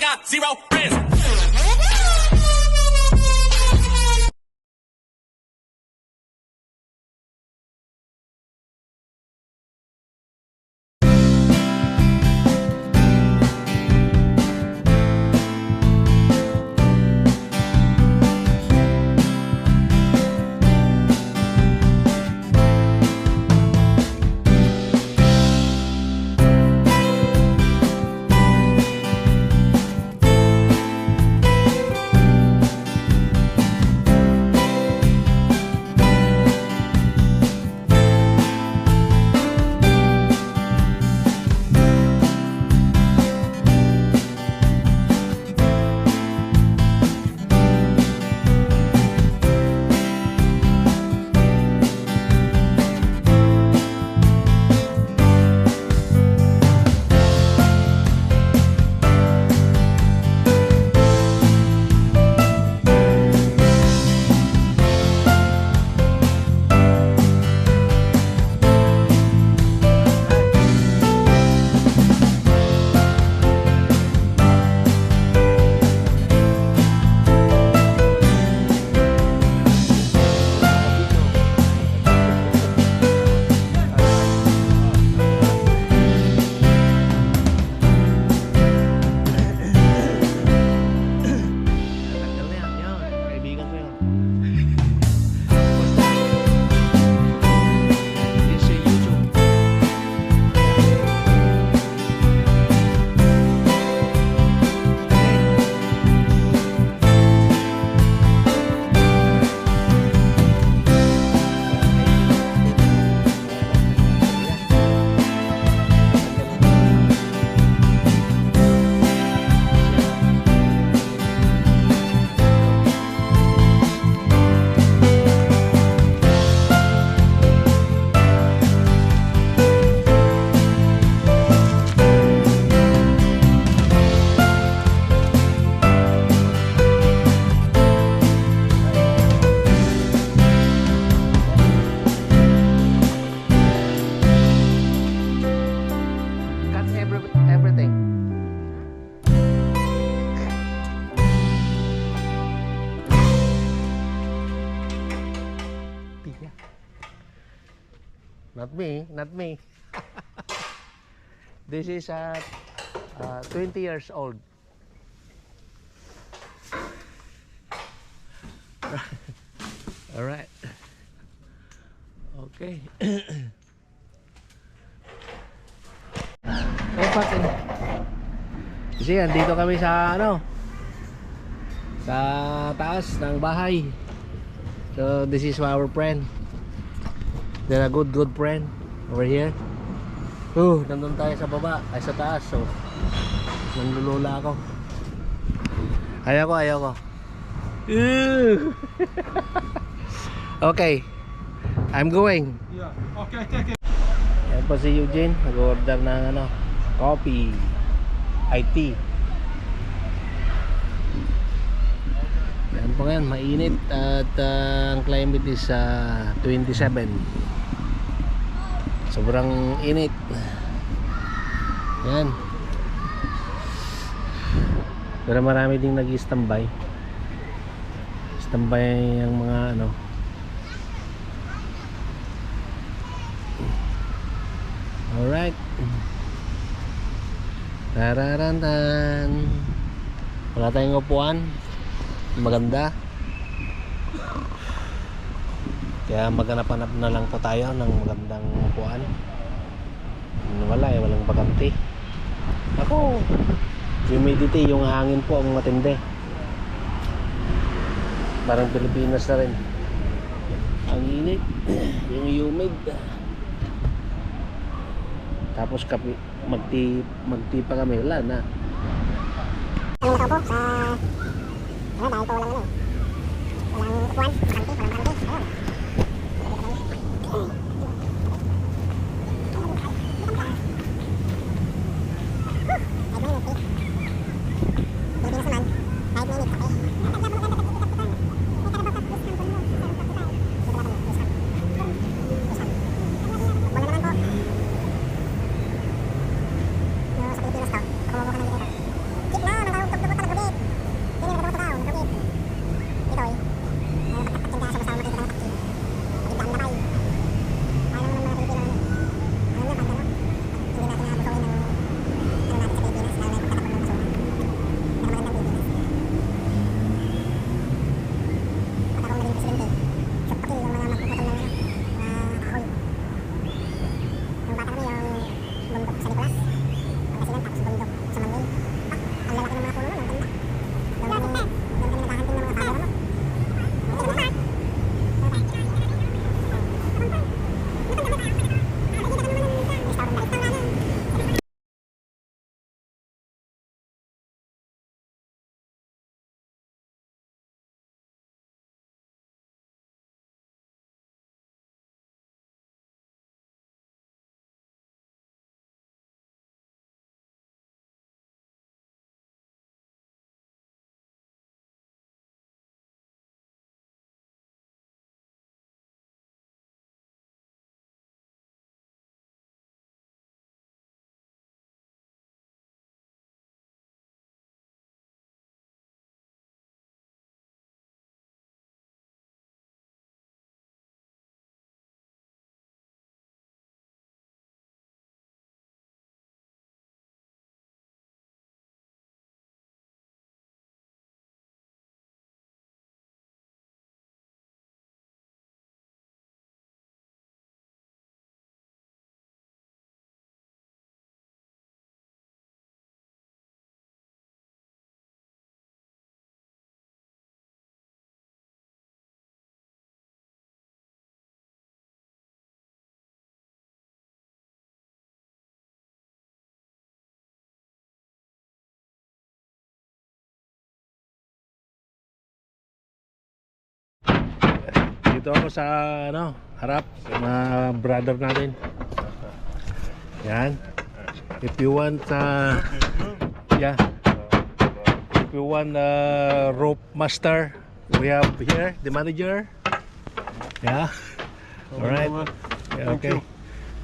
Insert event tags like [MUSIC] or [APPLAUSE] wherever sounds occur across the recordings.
I got zero friends. Not me, not me. [LAUGHS] this is at uh, 20 years old. [LAUGHS] All right. Okay. [COUGHS] Eh, pati. Kasi andito kami sa ano sa taas ng bahay. So this is our friend. They're a good good friend over here. Oh, nandun tayo sa baba, ay sa taas. So nanlulula ako. Ayaw ko, ayaw ko. [LAUGHS] Okay. I'm going. Yeah. Okay, take it. Yan po si Eugene, nag-order ng ano, coffee, IT. Yan po ngayon, mainit at ah, ang climate is ah, 27. Sobrang init. Yan. Pero marami ding nag-standby. Standby ang mga ano, Alright. Tararantan. Wala tayong upuan. Maganda. Kaya maghanap-hanap na lang po tayo ng magandang upuan. Wala eh, walang bakante. Ako, humidity, yung hangin po ang matindi. Parang Pilipinas na rin. Ang init, [CLEARS THROAT] yung humid. Tapos kapi, magti, magti pa kami, wala na. Ang nakaupo sa... Ano, dahil po walang ano. Walang upuan, bakante, Dito ako sa ano, harap mga brother natin. Yan. If you want uh, yeah. If you want uh, rope master, we have here the manager. Yeah. All right. Yeah, okay.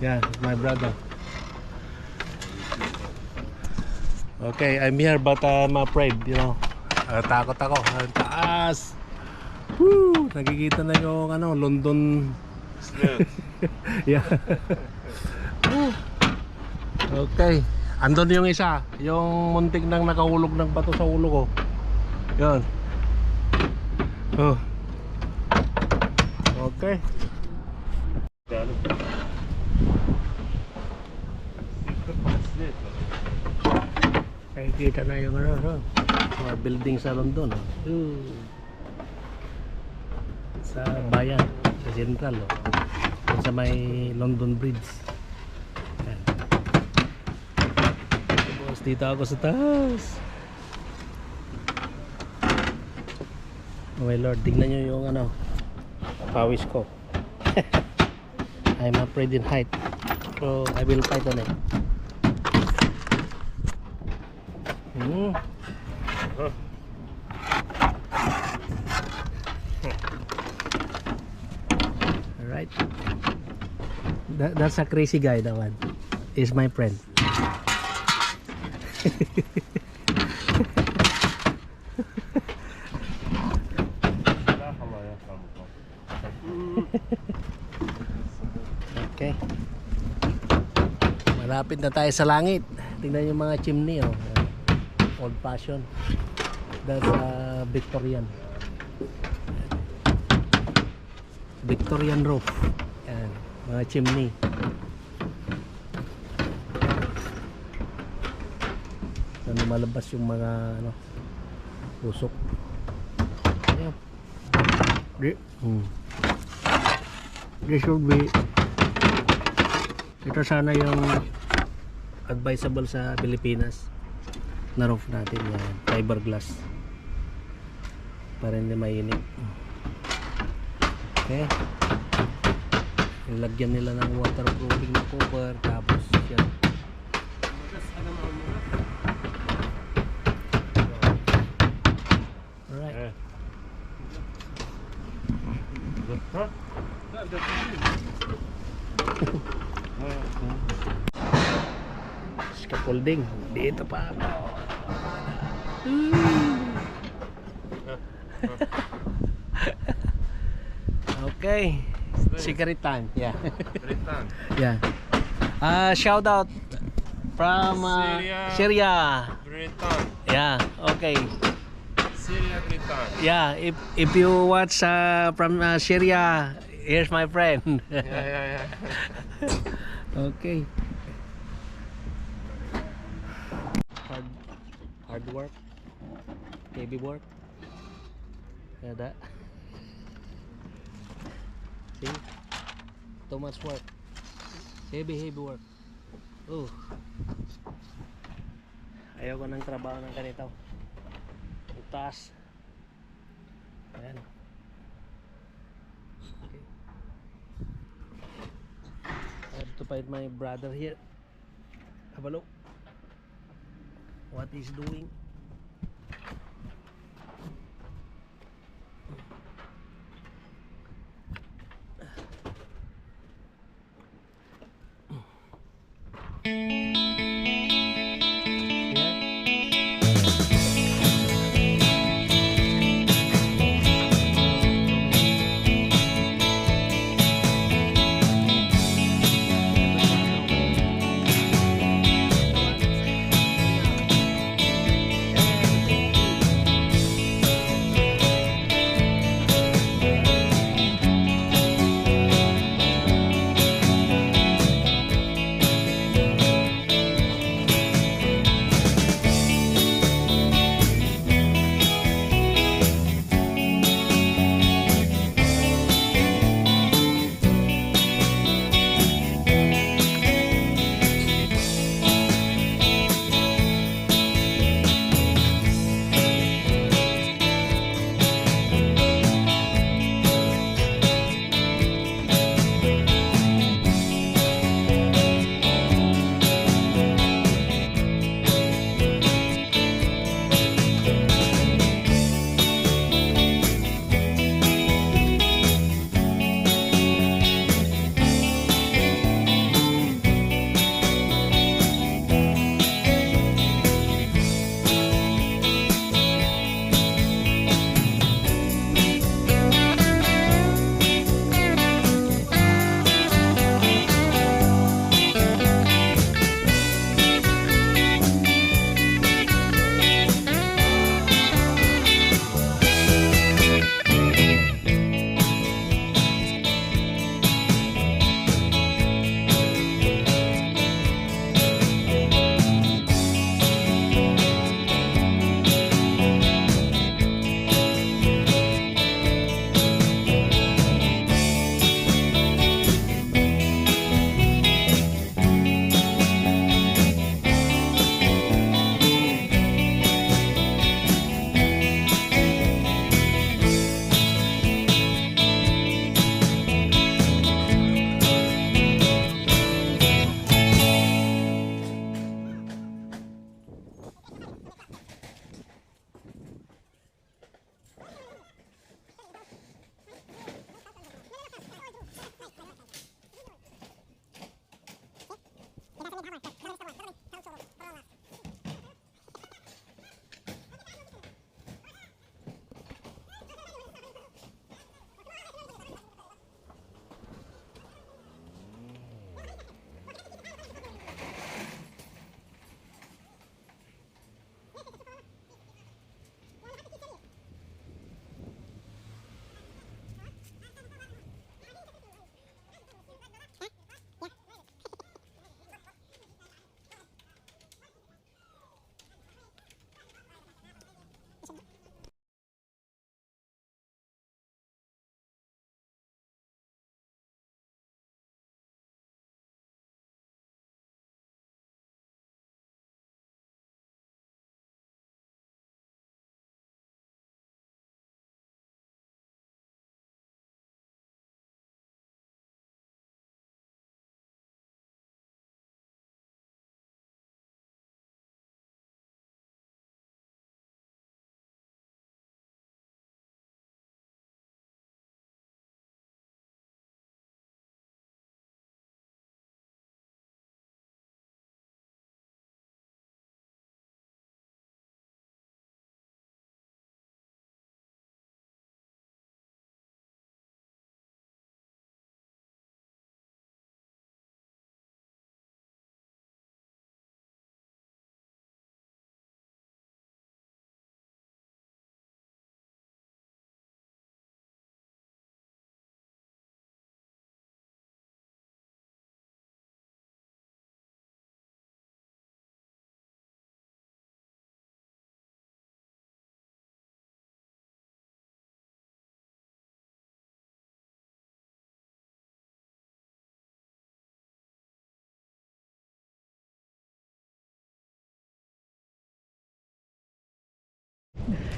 Yeah, my brother. Okay, I'm here but I'm afraid, you know. Uh, takot ako. Ang taas. Woo! Nakikita na yung ano, London. [LAUGHS] yeah. Woo. okay. Andun yung isa. Yung muntik nang nakahulog ng bato sa ulo ko. Yun. Oh. Okay. Nakikita na yung ano, ano, mga building sa London. Oh. Sa bayan, sa Central. Oh. Sa may London Bridge. Yan. Tapos dito ako sa taas. Oh my lord, tignan nyo yung ano, pawis ko. [LAUGHS] I'm afraid in height. So I will fight on it. Hmm. Alright. That, that's a crazy guy, that one. Is my friend. Okay. Malapit na tayo sa langit. Tingnan yung mga chimney, oh. Old fashion. That's uh, Victorian. Victorian roof. Mga chimney. Na lumalabas yung mga ano, usok. Ayan. Hmm. This should be ito sana yung advisable sa Pilipinas na roof natin yan fiberglass para hindi mainit okay nilagyan nila ng waterproofing na cover tapos yan alright. [LAUGHS] Scaffolding dito pa ako. [LAUGHS] Okay cigarette time yeah. [LAUGHS] Yeah. Uh, shout out from uh, Syria. Syria. Britain. yeah okay. Syria, Britain. yeah if if you watch uh, from uh, Syria here's my friend. [LAUGHS] Yeah, yeah, yeah. okay. Hard hard work. Heavy work. Yeah that. See too much work. Heavy heavy work. Oh ayaw ko ng trabaho ng ganito. Ang taas. Ayan. Okay. I have to find my brother here. Have a look. What he's doing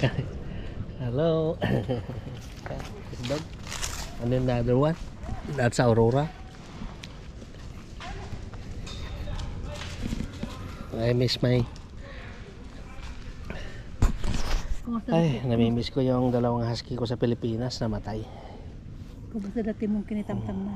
[LAUGHS] Hello. Dog. [LAUGHS] And then the other one. That's Aurora. I miss my ay, namimiss ko yung dalawang husky ko sa Pilipinas namatay. Kumusta dati mong kinitamtam na?